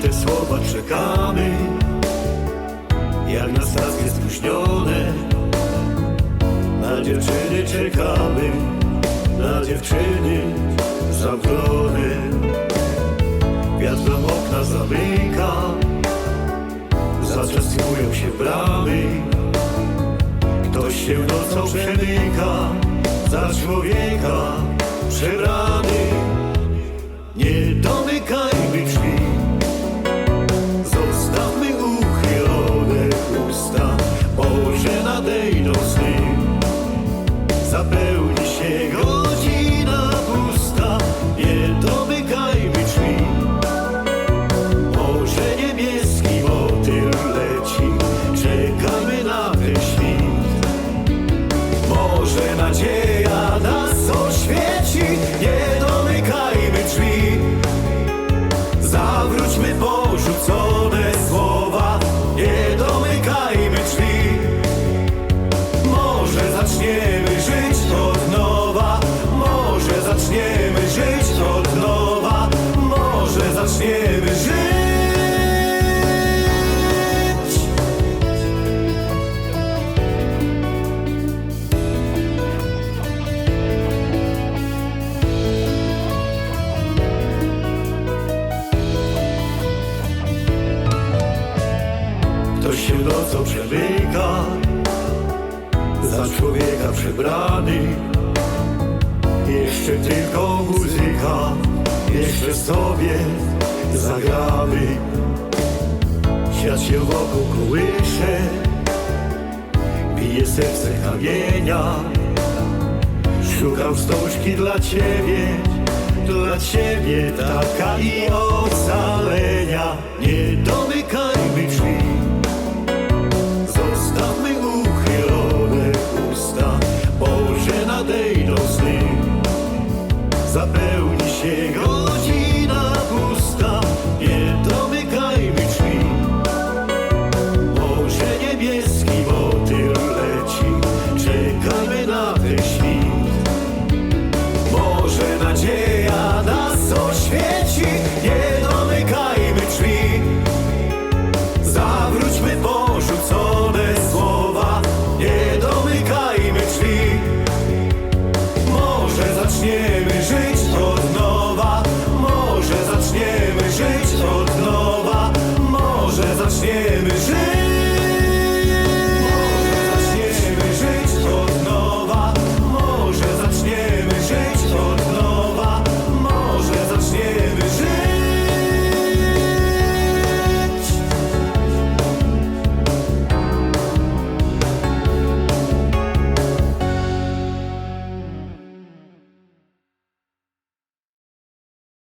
te słowa czekamy. Jak na stacje spóźnione Na dziewczyny czekamy Na dziewczyny zamknione. Wiatr nam okna zamyka Zatrzaskuje się bramy. Ktoś się nocą przemyka Za człowieka przebrany. Nie domykajmy nadzieja nas oświeci Się nocą przemyka Za człowieka przebrany. Jeszcze tylko muzyka Jeszcze sobie zagramy. Świat się wokół kołysze Bije serce kamienia. Szukam wstążki dla ciebie Dla ciebie taka i ocalenia. Nie domykajmy Zapełni się go